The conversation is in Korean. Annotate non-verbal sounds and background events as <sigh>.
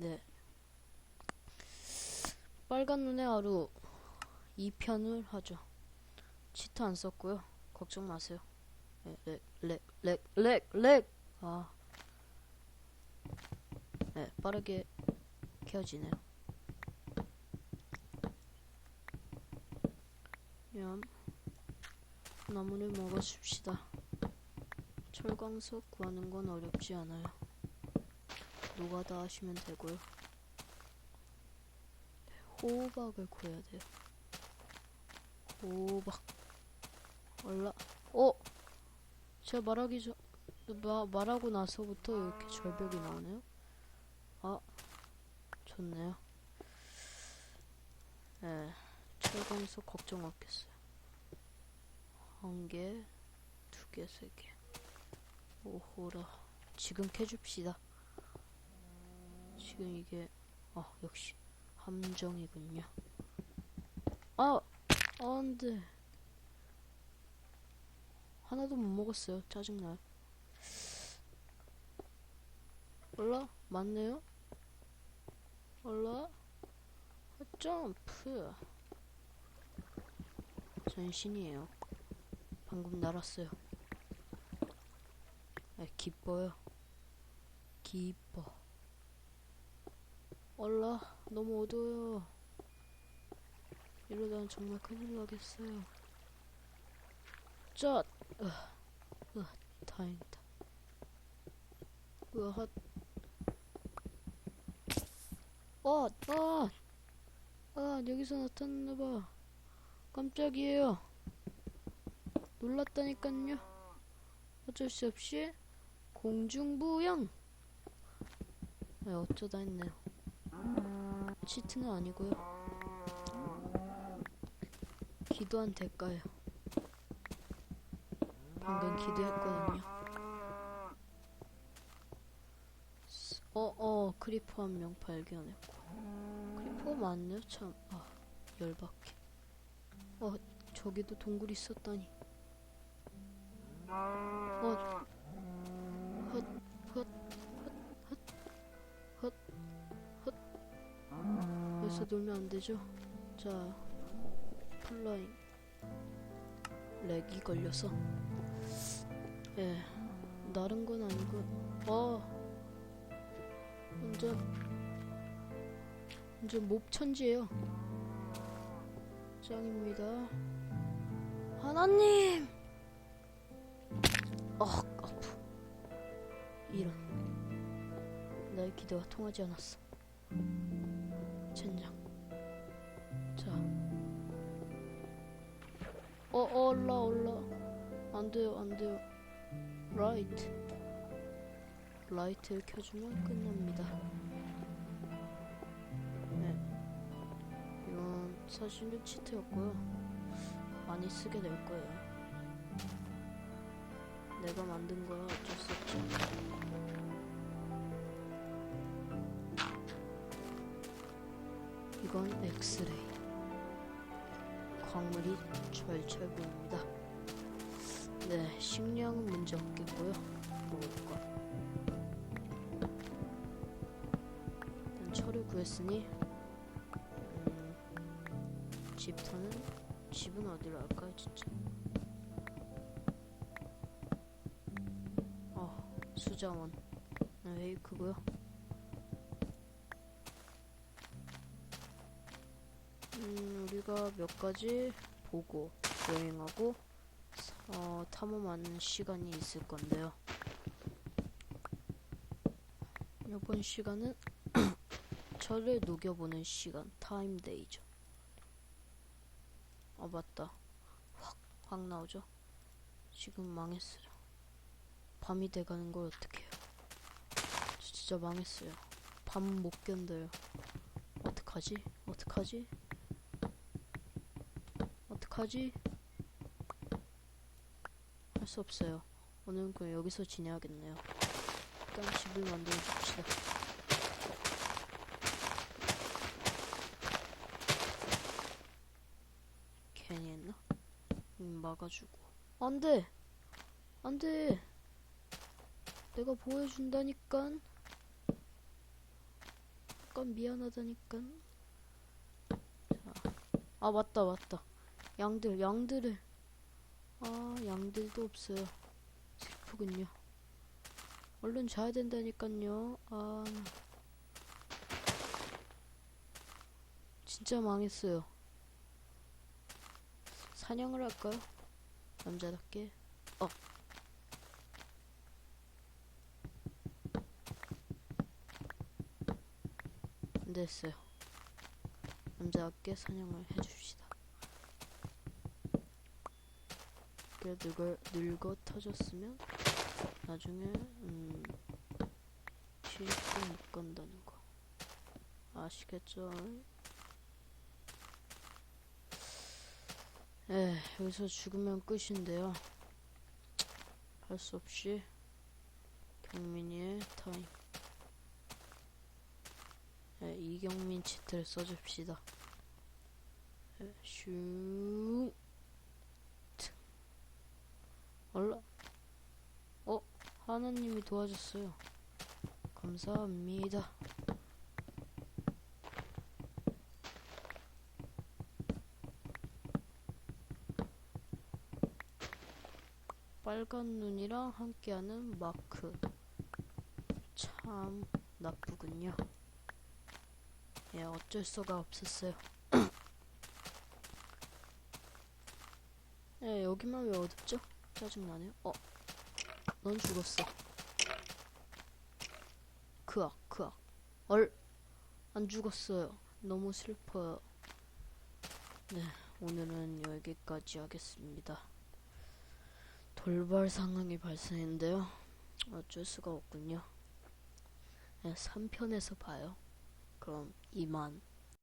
네. 빨간 눈의 하루 2편을 하죠. 치트 안 썼고요. 걱정 마세요. 네, 렉, 렉, 렉, 렉, 렉. 아. 네, 빠르게 켜지네요. 냠. 나무를 먹어줍시다. 철광석 구하는 건 어렵지 않아요. 노가다 하시면 되고요. 네, 호박을 구해야 돼요. 호박. 올라. 어? 제가 말하기 전, 마, 말하고 나서부터 이렇게 절벽이 나오네요. 아, 좋네요. 네, 철광석 걱정 없겠어요. 한 개, 두 개, 세 개. 오호라. 지금 캐줍시다. 지금 이게 아 역시 함정이군요. 아 안돼. 하나도 못 먹었어요. 짜증나요. 올라 맞네요. 올라 점프. 전 신이에요. 방금 날았어요. 아, 기뻐요. 기뻐. 얼라 너무 어두워요. 이러다간 정말 큰일 나겠어요. 짜, 으, 으, 다행이다. 으, 핫. 어, 아, 아, 여기서 나타났나봐. 깜짝이에요. 놀랐다니깐요. 어쩔 수 없이 공중부양. 네, 어쩌다 했네요. 치트는 아니고요. 기도한 대가예요. 방금 기도했거든요. 스- 어, 어, 크리퍼 한 명 발견했고. 크리퍼가 많네요, 참. 아, 열받게. 어, 저기도 동굴이 있었다니. 놀면 안 되죠? 자, 플라잉. 렉이 걸려서. 예, 나른 건 아니고, 어, 완전, 완전 몹천지예요. 짱입니다. 하나님! 어, 아프. 이런. 나의 기대와 통하지 않았어. 젠장. 어, 어, 올라, 올라. 안 돼요, 안 돼요. 라이트. 라이트를 켜주면 끝납니다. 네. 이건 사실은 치트였고요. 많이 쓰게 될 거예요. 내가 만든 거야 어쩔 수 없지. 이건 엑스레이. 광물이 철철 보입니다. 네, 식량은 문제 없겠고요. 먹을 거. 일단 철을 구했으니 음, 집터는 집은 어디로 할까요, 진짜? 어, 수자원. 네, 웨이크고요. 음, 우리가 몇 가지 보고 여행하고 어, 탐험하는 시간이 있을 건데요. 이번 시간은 <clears throat> 저를 녹여보는 시간, 타임데이죠. 아 맞다. 확, 확 나오죠. 지금 망했어요. 밤이 돼가는 걸 어떡해요. 저 진짜 망했어요. 밤 못 견뎌요. 어떡하지? 어떡하지? 어떡하지? 할 수 없어요. 오늘은 그냥 여기서 지내야겠네요. 일단 집을 만들어 줍시다. 괜히 했나? 음, 막아주고. 안 돼! 안 돼! 내가 보여준다니깐? 잠깐 미안하다니까. 자, 아 맞다 맞다. 양들 양들을 아 양들도 없어요. 슬프군요. 얼른 자야 된다니깐요. 아 진짜 망했어요. 사냥을 할까요? 남자답게. 어. 안 됐어요. 남자답게 사냥을 해줍시다. 그래 늙어, 늙어 터졌으면 나중에 음 취직도 못 간다는 거 아시겠죠? 에 여기서 죽으면 끝인데요. 할 수 없이 경민이의 타임. 에, 이경민 치트를 써줍시다. 에, 슝. 트. 얼라. 어 하나님이 도와줬어요. 감사합니다. 빨간 눈이랑 함께하는 마크. 참 나쁘군요. 예, 어쩔 수가 없었어요. <clears throat> 예, 여기만 왜 어둡죠? 짜증나네요. 어, 넌 죽었어. 그악, 그악. 얼, 안 죽었어요. 너무 슬퍼요. 네, 오늘은 여기까지 하겠습니다. 돌발 상황이 발생했는데요. 어쩔 수가 없군요. 네, 3편에서 봐요. 그럼 이만.